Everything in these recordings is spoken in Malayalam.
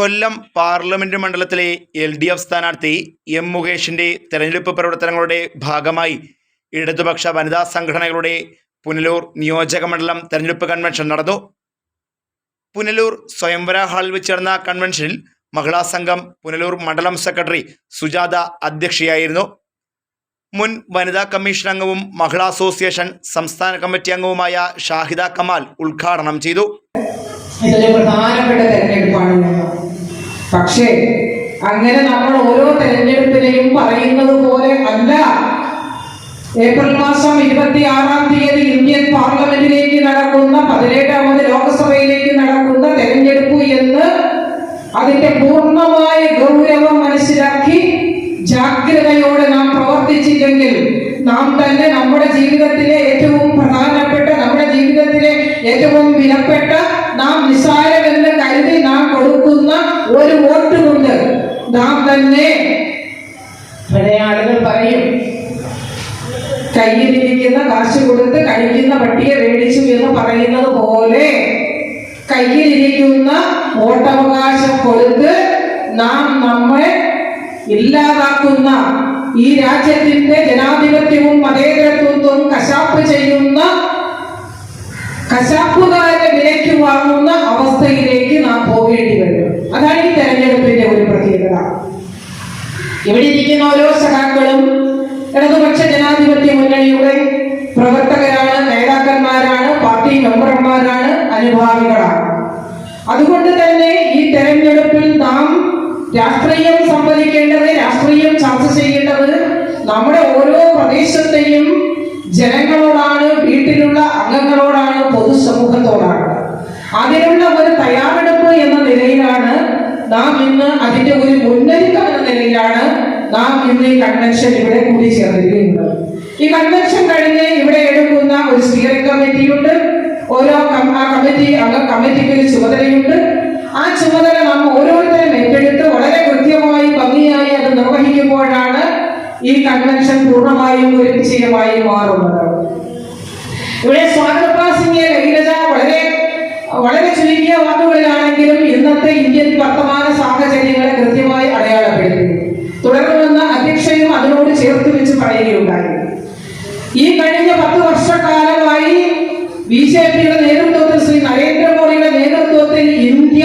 കൊല്ലം പാർലമെന്റ് മണ്ഡലത്തിലെ എൽ ഡി എഫ് സ്ഥാനാർത്ഥി എം മുകേഷിന്റെ തെരഞ്ഞെടുപ്പ് പ്രവർത്തനങ്ങളുടെ ഭാഗമായി ഇടതുപക്ഷ വനിതാ സംഘടനകളുടെ പുനലൂർ നിയോജക മണ്ഡലം തെരഞ്ഞെടുപ്പ് കൺവെൻഷൻ നടന്നു. പുനലൂർ സ്വയംവര ഹാളിൽ വെച്ച് നടന്ന കൺവെൻഷനിൽ മഹിളാ സംഘം പുനലൂർ മണ്ഡലം സെക്രട്ടറി സുജാത അധ്യക്ഷയായിരുന്നു. മുൻ വനിതാ കമ്മീഷൻ അംഗവും മഹിളാ അസോസിയേഷൻ സംസ്ഥാന കമ്മിറ്റി അംഗവുമായ ഷാഹിദ കമാൽ ഉദ്ഘാടനം ചെയ്തു. ഇതൊരു പ്രധാനപ്പെട്ട തെരഞ്ഞെടുപ്പാണ്. പക്ഷേ അങ്ങനെ നമ്മൾ ഓരോ തെരഞ്ഞെടുപ്പിലെയും പറയുന്നത് പോലെ അല്ല. ഏപ്രിൽ മാസം ഇരുപത്തി ആറാം തീയതി ഇന്ത്യൻ പാർലമെന്റിലേക്ക് നടക്കുന്ന പതിനേഴാമത് ലോക്സഭയിലേക്ക് നടക്കുന്ന തെരഞ്ഞെടുപ്പ് എന്ന് അതിന്റെ പൂർണമായ ഗൗരവം മനസ്സിലാക്കി ജാഗ്രതയോടെ നാം പ്രവർത്തിച്ചില്ലെങ്കിൽ നാം തന്നെ നമ്മുടെ ജീവിതത്തിലെ ഏറ്റവും പ്രധാനപ്പെട്ട നമ്മുടെ ജീവിതത്തിലെ ഏറ്റവും വിലപ്പെട്ട നാം നിസ്സാരമെന്ന് ഒരു വോട്ട് കൊണ്ട് നാം തന്നെ ആളുകൾ പറയും. കയ്യിലിരിക്കുന്ന കാശ് കൊടുത്ത് കഴിക്കുന്ന പട്ടിയെ മേടിച്ചു എന്ന് പറയുന്നത് പോലെ കയ്യിലിരിക്കുന്ന വോട്ടവകാശം കൊടുത്ത് നാം നമ്മെ ഇല്ലാതാക്കുന്ന ഈ രാജ്യത്തിന്റെ ജനാധിപത്യവും മതേതരത്വവും കശാപ്പ് ചെയ്യുന്ന കശാപ്പുകാരെ പ്രവർത്തകരാണ് നേതാക്കന്മാരാണ് പാർട്ടി മെമ്പർമാരാണ് അനുഭാവികളാണ്. അതുകൊണ്ട് തന്നെ ഈ തെരഞ്ഞെടുപ്പിൽ നാം രാഷ്ട്രീയം സംവദിക്കേണ്ടത് രാഷ്ട്രീയം ചർച്ച ചെയ്യേണ്ടത് നമ്മുടെ ഓരോ പ്രദേശത്തെയും ജനങ്ങളോടാണ് വീട്ടിലുള്ള അംഗങ്ങളോടാണ് പൊതുസമൂഹത്തോടാണ്. അതിനുള്ള ഒരു തയ്യാറെടുപ്പ് എന്ന നിലയിലാണ് നാം ഇന്ന് അതിന്റെ ഒരു മുന്നൊരുക്കം എന്ന നിലയിലാണ് നാം ഇന്ന് ഈ കൺവെൻഷൻ ഇവിടെ കൂടിച്ചേർന്നിരിക്കുന്നത്. ഈ കൺവെൻഷൻ കഴിഞ്ഞ് ഇവിടെ എടുക്കുന്ന ഒരു സ്റ്റിയറിംഗ് കമ്മിറ്റിയുണ്ട്. ഓരോ ആ കമ്മിറ്റി അംഗ കമ്മിറ്റിക്ക് ഒരു ചുമതലയുണ്ട്. ആ ചുമതല നാം ഓരോരുത്തരും ഏറ്റെടുത്ത് വളരെ കൃത്യമായി ഭംഗിയായി അത് നിർവഹിക്കുമ്പോഴാണ് ഈ കൺവെൻഷൻ പൂർണമായും ഒരു വിജയമായി മാറുന്നത്. ഇവിടെ സ്വാഗത പ്രാസിംഗിയ വളരെ വളരെ ചുരുങ്ങിയ വാക്കുകളിലാണെങ്കിലും ഇന്നത്തെ ഇന്ത്യൻ വർത്തമാന സാഹചര്യങ്ങളെ കൃത്യമായി അടയാളപ്പെടുത്തി തുടർന്ന് അധ്യക്ഷയും അതിനോട് ചേർത്ത് വെച്ച് പറയുകയുണ്ടായി ഈ കഴിഞ്ഞ വർഷക്കാലമായി ബി ജെ പിയുടെ നേതൃത്വത്തിൽ ശ്രീ നരേന്ദ്രമോദിയുടെ നേതൃത്വത്തിൽ ഇന്ത്യ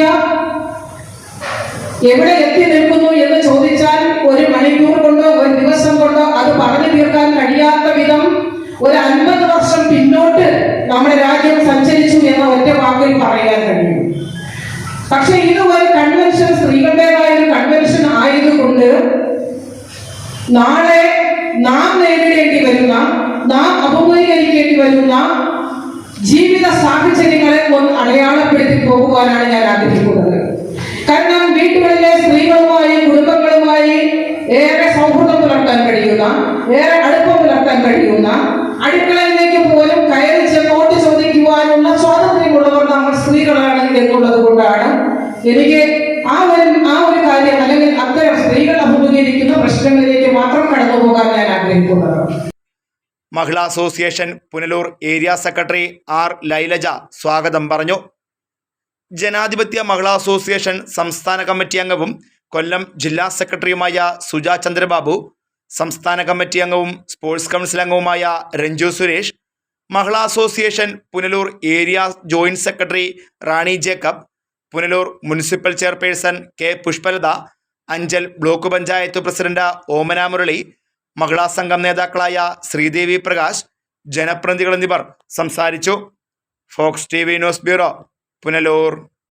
എവിടെ എത്തി നിൽക്കുന്നു എന്ന് ചോദിച്ചാൽ ഒരു മണിക്കൂർ കൊണ്ടോ ഒരു ദിവസം കൊണ്ടോ അത് പറഞ്ഞു തീർക്കാൻ കഴിയാത്ത വിധം ഒരു അൻപത് വർഷം പിന്നോട്ട് നമ്മുടെ രാജ്യം സഞ്ചരിച്ചു എന്ന ഒറ്റ വാക്കിൽ പറയാൻ കഴിയും. പക്ഷെ ഇത് ഒരു കൺവെൻഷൻ സ്ത്രീകളുടേതായ ഒരു കൺവെൻഷൻ ആയതുകൊണ്ട് നാളെ വരുന്ന ജീവിത സാഹചര്യങ്ങളെ ഒന്ന് അടയാളപ്പെടുത്തി പോകുവാനാണ് ഞാൻ ആഗ്രഹിക്കുന്നത്. കാരണം വീട്ടുകളിലെ സ്ത്രീകളുമായി കുടുംബങ്ങളുമായി ഏറെ സൗഹൃദം പുലർത്താൻ കഴിയുന്ന ഏറെ അടുപ്പം പുലർത്താൻ കഴിയുന്ന അടുക്കളയിലേക്ക് പോലും കയറി ചെന്നോട്ട് ചോദിക്കുവാനുള്ള Mahila association Punalur area secretary R Lailaja സ്വാഗതം പറഞ്ഞു. ജനാധിപത്യ മഹിളാ അസോസിയേഷൻ സംസ്ഥാന കമ്മിറ്റി അംഗവും കൊല്ലം ജില്ലാ സെക്രട്ടറിയുമായ സുജ ചന്ദ്രബാബു സംസ്ഥാന കമ്മിറ്റി അംഗവും സ്പോർട്സ് കൗൺസിൽ അംഗവുമായ Ranju Suresh Mahila association Punalur area joint secretary Rani Jacob Punalur municipal chairperson K Pushpalatha Anchal block panchayat president Omana Murali Mahila Sangham നേതാക്കളായ ശ്രീദേവി പ്രകാശ് ജനപ്രതിനിധികൾ എന്നിവർ സംസാരിച്ചു. Fox T V news bureau Punalur.